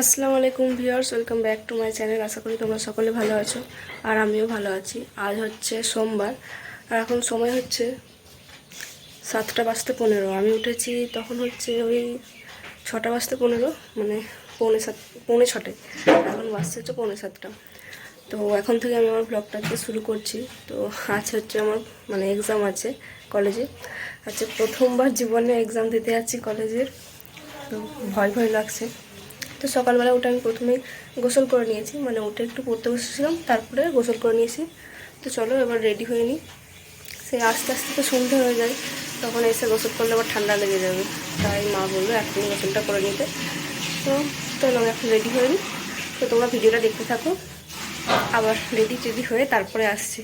আসসালামু আলাইকুম viewers, welcome back to my channel. আশা করি তোমরা সকলে ভালো আছো আর আমিও ভালো আছি। আজ হচ্ছে সোমবার আর এখন সময় হচ্ছে সাতটা বাজতে পনেরো। আমি উঠেছি তখন হচ্ছে ওই ছটা বাজতে পনেরো মানে পৌনে সাত, পৌনে ছটে। এখন বাজছে হচ্ছে পৌনে সাতটা। তো এখন থেকে আমি আমার ব্লগটাকে শুরু করছি। তো আজ হচ্ছে আমার মানে এক্সাম আছে কলেজে। আচ্ছা প্রথমবার জীবনে এক্সাম দিতে যাচ্ছি কলেজের। তো ভয় ভয় লাগছে। তো সকালবেলা উঠে আমি প্রথমে গোসল করে নিয়েছি মানে উঠে একটু পড়তে বসেছিলাম, তারপরে গোসল করে নিয়েছি। তো চলো এবার রেডি হয়ে নিই। সেই আস্তে আস্তে তো সন্ধে হয়ে যায়, তখন এসে গোসল করলে আবার ঠান্ডা লেগে যাবে। তাই মা বলল এখনই গোসলটা করে নিতে। তো চলো এখন রেডি হয়ে নিই। তো তোমরা ভিডিওটা দেখতে থাকো। আবার রেডি টেডি হয়ে তারপরে আসছি।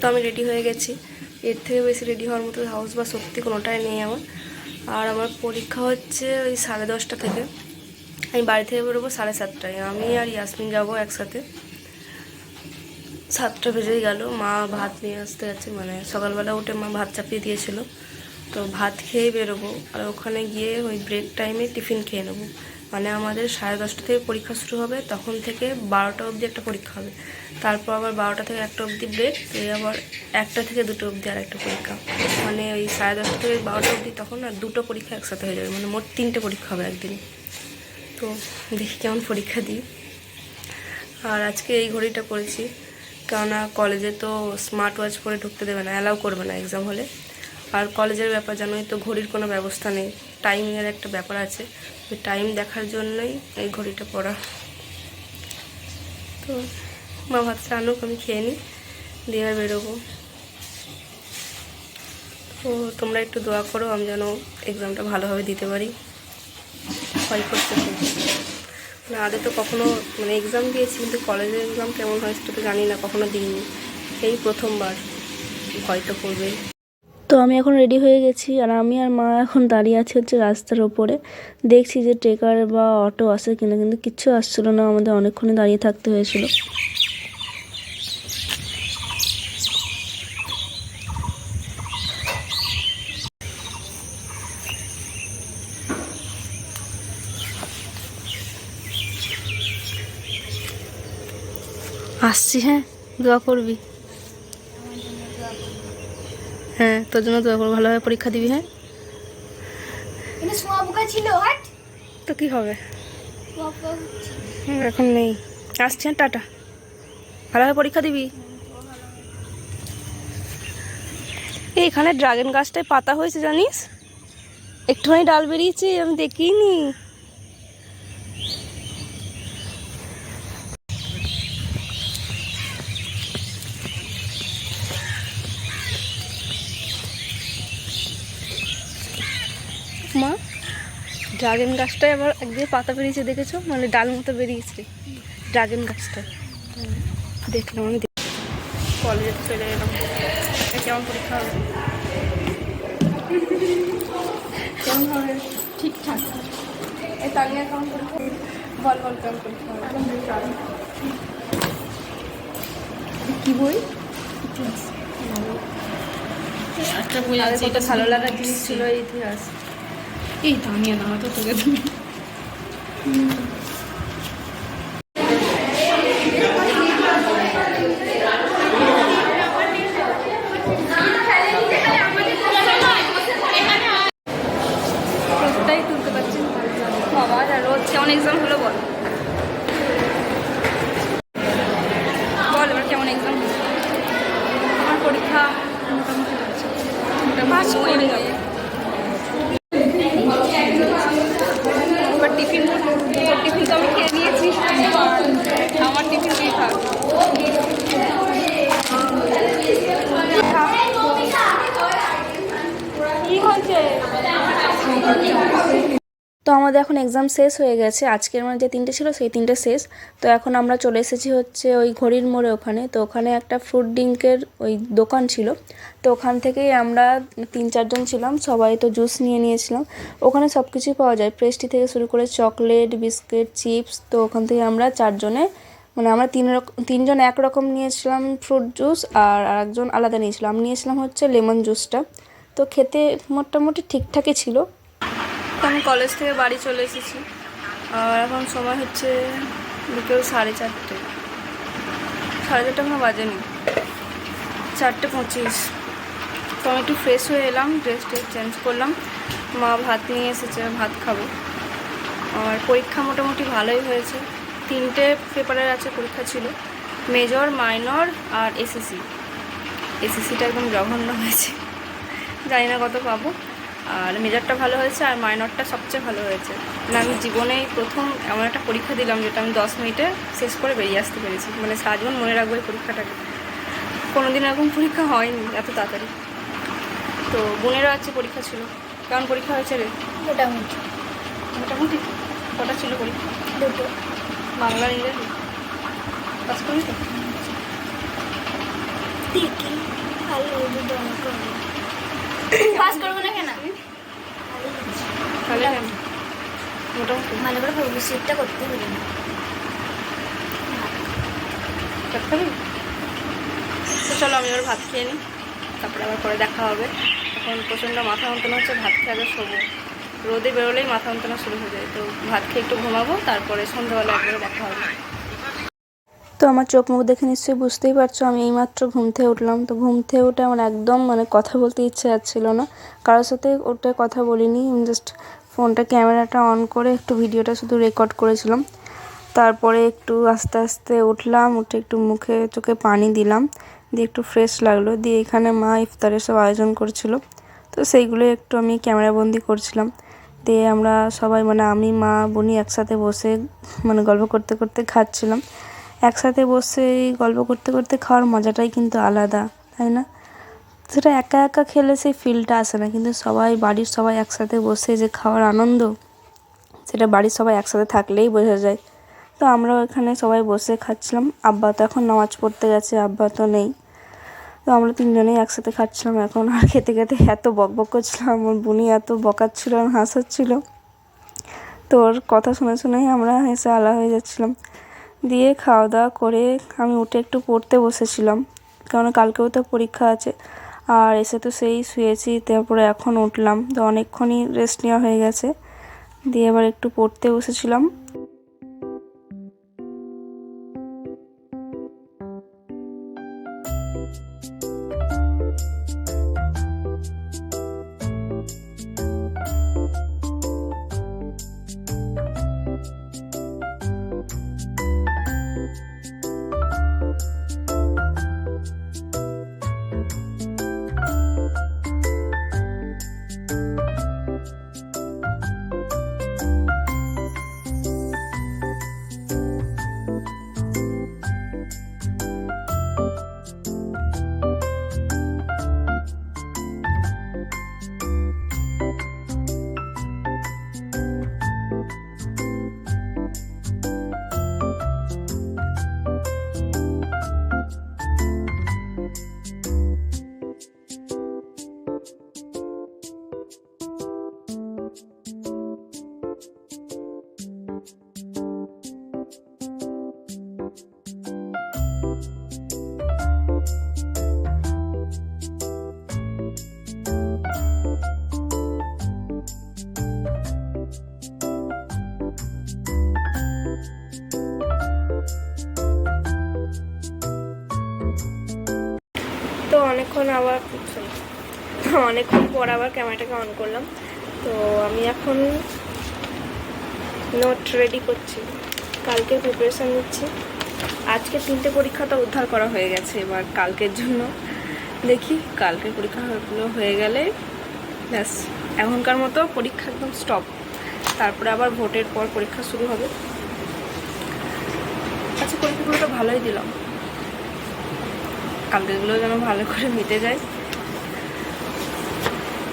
তো আমি রেডি হয়ে গেছি। এর থেকে বেশি রেডি হওয়ার মতো হাউস বা সত্যি কোনোটাই নেই আমার। আর আমার পরীক্ষা হচ্ছে ওই সাড়ে দশটা থেকে। আমি বাড়ি থেকে বেরোবো সাড়ে সাতটায়। আমি আর ইয়াসমিন যাব একসাথে। সাতটা বেজেই গেল। মা ভাত নিয়ে আসতে গেছে মানে সকালবেলা উঠে মা ভাত চাপিয়ে দিয়েছিলো। তো ভাত খেয়ে বেরোবো। আর ওখানে গিয়ে ওই ব্রেক টাইমে টিফিন খেয়ে নেব। মানে আমাদের সাড়ে দশটা থেকে পরীক্ষা শুরু হবে, তখন থেকে বারোটা অবধি একটা পরীক্ষা হবে। তারপর আবার বারোটা থেকে একটা অবধি ব্রেক এই আবার একটা থেকে দুটো অবধি আর একটা পরীক্ষা। মানে ওই সাড়ে দশটা থেকে বারোটা অবধি তখন আর দুটো পরীক্ষা একসাথে হয়ে যাবে মানে মোট তিনটে পরীক্ষা হবে একদিন। তো দেখি কেমন পরীক্ষা দিই। আর আজকে এই ঘড়িটা করেছি কেননা কলেজে তো স্মার্ট ওয়াচ পরে ঢুকতে দেবে না অ্যালাউ করবে না এক্সাম হলে। আর কলেজের ব্যাপার জানোই তো, ঘড়ির কোনো ব্যবস্থা নেই। টাইমিংয়ের একটা ব্যাপার আছে। ওই টাইম দেখার জন্যই এই ঘড়িটা পরা তো মা ভাতটা আনুক, আমি খেয়ে নিই, দিয়ে আর বেরোবো। তো তোমরা একটু দোয়া করো, আমি যেন এক্সামটা ভালোভাবে দিতে পারি। ভয় করতে খুব। না, আগে তো কখনো মানে এক্সাম দিয়েছি, কিন্তু কলেজের এক্সাম কেমন হয় সেটা তো জানি না, কখনো দিইনি। এই প্রথমবার। ভয় তো করবেই। তো আমি এখন রেডি হয়ে গেছি আর আমি আর মা এখন দাঁড়িয়ে আছি হচ্ছে রাস্তার ওপরে। দেখছি যে ট্রেকার বা অটো আসে কিনা, কিন্তু কিচ্ছু আসছিল না, আমাদের অনেকক্ষণই দাঁড়িয়ে থাকতে হয়েছিল। আসছি হ্যাঁ দোয়া করবি। হ্যাঁ তোর জন্য করব ভালোভাবে পরীক্ষা দিবি হ্যাঁ? ছিল তো কী হবে? এখন নেই। আসছি হ্যাঁ টাটা। ভালোভাবে পরীক্ষা দিবি? এই এখানে ড্রাগন গাছটায় পাতা হয়েছে জানিস? একটুখানি ডাল বেরিয়েছে আমি দেখিনি। ড্রাগন গাছটায় আবার একদিকে পাতা বেরিয়েছে দেখেছ? মানে ডাল মতো বেরিয়েছে। ড্রাগন গাছটা। দেখলাম আমি দেখ- কলেজে চলে এলাম। কেমন পরীক্ষা হবে? কেমন হবে? ঠিকঠাক। এই তানিয়া কেমন পরীক্ষা বল বল কেমন পরীক্ষা হবে? কি বই? একটা বই আছে। এটা ভালো লাগার জিনিস ছিল ইতিহাস। এই না হয়তো তোকে তুমি তুলতে পারছি না আর রোদ কেমন এক্সাম হলো বল। বল এবার কেমন এক্সাম আমার পরীক্ষা মোটামুটি হচ্ছে মোটামুটি হয়ে যাবে এবার টিফিন তোর টিফিন তো আমি খেয়ে নিয়েছি আমার টিফিন তুই খা কি হচ্ছে তো আমাদের এখন এক্সাম শেষ হয়ে গেছে। আজকের মানে যে তিনটে ছিল, সেই তিনটে শেষ। তো এখন আমরা চলে এসেছি হচ্ছে ওই ঘড়ির মোড়ে ওখানে। তো ওখানে একটা ফ্রুট ড্রিঙ্কের ওই দোকান ছিল। তো ওখান থেকেই আমরা তিন চারজন ছিলাম। সবাই তো জুস নিয়ে নিয়েছিলাম। ওখানে সব কিছুই পাওয়া যায়। পেস্ট্রি থেকে শুরু করে চকলেট বিস্কিট চিপস তো ওখান থেকে আমরা চারজনে মানে আমরা তিন রকম তিনজন একরকম নিয়েছিলাম ফ্রুট জুস আর আরেকজন আলাদা নিয়েছিলাম। আমি নিয়েছিলাম হচ্ছে লেমন জুসটা তো খেতে মোটামুটি ঠিকঠাকই ছিল। আমি কলেজ থেকে বাড়ি চলে এসেছি। আর এখন সময় হচ্ছে বিকেল সাড়ে চারটে। সাড়ে চারটে এখনও বাজেনি। চারটে পঁচিশ। তো আমি একটু ফ্রেশ হয়ে এলাম ড্রেস ট্রেস চেঞ্জ করলাম। মা ভাত নিয়ে এসেছে, ভাত খাব। আর পরীক্ষা মোটামুটি ভালোই হয়েছে। তিনটে পেপারের আছে, পরীক্ষা ছিল। মেজর মাইনর আর এসএসসি এসএসসিটা একদম জঘন্য হয়েছে। জানি না কত পাবো। আর মেজরটা ভালো হয়েছে আর মাইনরটা সবচেয়ে ভালো হয়েছে। মানে আমি জীবনে প্রথম এমন একটা পরীক্ষা দিলাম যেটা আমি দশ মিনিটে শেষ করে বেরিয়ে আসতে পেরেছি। মানে সারা জীবন মনে রাখব এই পরীক্ষাটাকে। কোনোদিন এরকম পরীক্ষা হয়নি এত তাড়াতাড়ি। তো বোনেরও আছে পরীক্ষা ছিল। কেমন পরীক্ষা হয়েছে রে? মোটামুটি। মোটামুটি? কটা ছিল পরীক্ষা? দুটো। বাংলা ইংরেজি? পাস করবি তো ভালো করব না কেন? তাহলে মোটামুটি। ভালো করে সিটটা করতে হবে। তো চলো আমি এবার ভাত খেয়ে নিই। তারপরে আবার পরে দেখা হবে। এখন প্রচণ্ড মাথা যন্ত্রণা হচ্ছে ভাত খেয়ে আগে শোবো। রোদে বেরোলেই মাথা যন্ত্রণা শুরু হয়ে যায়। তো ভাত খেয়ে একটু ঘুমাবো তারপরে সন্ধ্যাবেলা একবারে দেখা হবে। তো আমার চোখ মুখ দেখে নিশ্চয়ই বুঝতেই পারছ, আমি এইমাত্র ঘুম থেকে উঠলাম। তো ঘুম থেকে উঠে আমার একদম মানে কথা বলতে ইচ্ছে যাচ্ছিল না। কারোর সাথে ওটা কথা বলিনি জাস্ট ফোনটা, ক্যামেরাটা অন করে একটু ভিডিওটা শুধু রেকর্ড করেছিলাম। তারপরে একটু আস্তে আস্তে উঠলাম, উঠে একটু মুখে, চোখে পানি দিলাম, দিয়ে একটু ফ্রেশ লাগল। দিয়ে এখানে মা ইফতারের সব আয়োজন করছিল। তো সেইগুলো একটু আমি ক্যামেরাবন্দি করছিলাম। দিয়ে আমরা সবাই মানে আমি, মা বোনি একসাথে বসে মানে গল্প করতে করতে খাচ্ছিলাম। একসাথে বসে গল্প করতে করতে খাওয়ার মজাটাই কিন্তু আলাদা, তাই না? সেটা একা একা খেলে সেই ফিলটা আসে না, কিন্তু সবাই, বাড়ির সবাই একসাথে বসে যে খাওয়ার আনন্দ, সেটা বাড়ির সবাই একসাথে থাকলেই বোঝা যায়। তো আমরা ওখানে সবাই বসে খাচ্ছিলাম, আব্বা তো এখন নামাজ পড়তে গেছে, আব্বা তো নেই। তো আমরা তিনজনেই একসাথে খাচ্ছিলাম, এখন আর খেতে খেতে এত বক বক করছিলাম, আমার বুনি এত বকাচ্ছিল, হাসাচ্ছিল। তো ওর কথা শুনে শুনেই আমরা হেসে আলা হয়ে যাচ্ছিলাম। দিয়ে খাওয়া দাওয়া করে আমি উঠে একটু পড়তে বসেছিলাম। কারণ কালকেও তো পরীক্ষা আছে। আর এসে তো সেই শুয়েছি, তারপরে এখন উঠলাম। তো অনেকক্ষণই রেস্ট নেওয়া হয়ে গেছে। দিয়ে এবার একটু পড়তে বসেছিলাম। আবার অনেকক্ষণ পর আবার ক্যামেরাটাকে অন করলাম। তো আমি এখন নোট রেডি করছি। কালকে প্রিপারেশান নিচ্ছি। আজকে তিনটে পরীক্ষা তো উদ্ধার করা হয়ে গেছে এবার কালকের জন্য। দেখি কালকের পরীক্ষাগুলো হয়ে গেলে ব্যাস, এখনকার মতো পরীক্ষা একদম স্টপ তারপরে আবার ভোটের পর পরীক্ষা শুরু হবে। আচ্ছা পরীক্ষাগুলো তো ভালোই দিলাম। কালকেগুলো যেন ভালো করে মিটে যায়।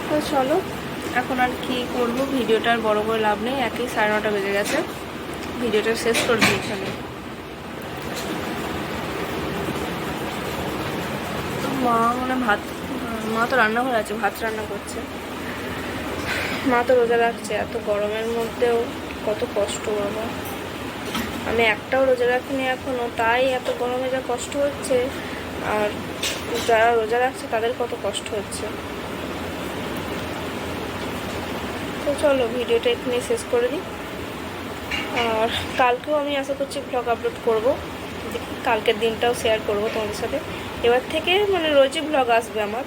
তো চলো, এখন আর কি করব? ভিডিওটা আর বড় করে লাভ নেই, একই সাড়ে নটা বেজে গেছে। ভিডিওটা শেষ করে দিই এখানে। মা মানে ভাত, মা তো রান্নাঘরে আছে, ভাত রান্না করছে। মা তো রোজা রাখছে, এত গরমের মধ্যেও কত কষ্ট বাবা। আমি একটাও রোজা রাখিনি এখনও তাই এত গরমে যা কষ্ট হচ্ছে। আর যারা রোজা রাখছে, তাদের কত কষ্ট হচ্ছে। তো চলো, ভিডিওটা এখানে শেষ করে দিই। আর কালকেও আমি আশা করছি ব্লগ আপলোড করব। কালকের দিনটাও শেয়ার করব তোমাদের সাথে। এবার থেকে মানে রোজই ব্লগ আসবে আমার।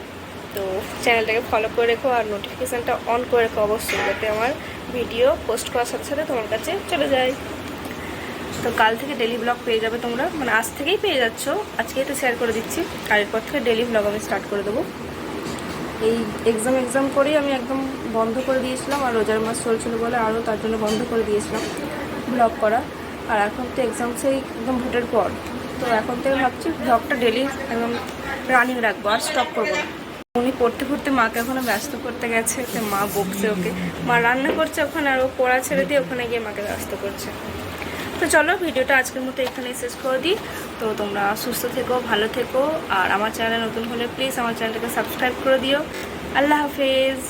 তো চ্যানেলটাকে ফলো করে রেখো আর নোটিফিকেশানটা অন করে রেখো অবশ্যই, যাতে আমার ভিডিও পোস্ট করার সাথে সাথে তোমার কাছে চলে যায়। তো কাল থেকে ডেলি ব্লগ পেয়ে যাবে তোমরা। মানে আজ থেকেই পেয়ে যাচ্ছ। আজকেই তো শেয়ার করে দিচ্ছি। আর এরপর থেকে ডেলি ব্লগ আমি স্টার্ট করে দেবো। এই এক্সাম এক্সাম করেই আমি একদম বন্ধ করে দিয়েছিলাম আর রোজার মাস চলছিল বলে আরও তার জন্য বন্ধ করে দিয়েছিলাম ব্লগ করা। আর এখন তো এক্সাম সেই একদম ভোটের পর। তো এখন থেকে ভাবছি ব্লগটা ডেলি একদম রানিং রাখব, আর স্টপ করব না। উনি পড়তে পড়তে মাকে ওখানে ব্যস্ত করতে গেছে মা বকছে ওকে। মা রান্না করছে ওখানে আর ও পড়া ছেড়ে দিয়ে ওখানে গিয়ে মাকে ব্যস্ত করছে। তো চলো, ভিডিওটা আজকের মতো এখানে শেষ করে দিই। তো তোমরা সুস্থ থেকো, ভালো থেকো, আর আমার চ্যানেল নতুন হলে প্লিজ আমার চ্যানেলটাকে সাবস্ক্রাইব করে দিও। আল্লাহ হাফেজ।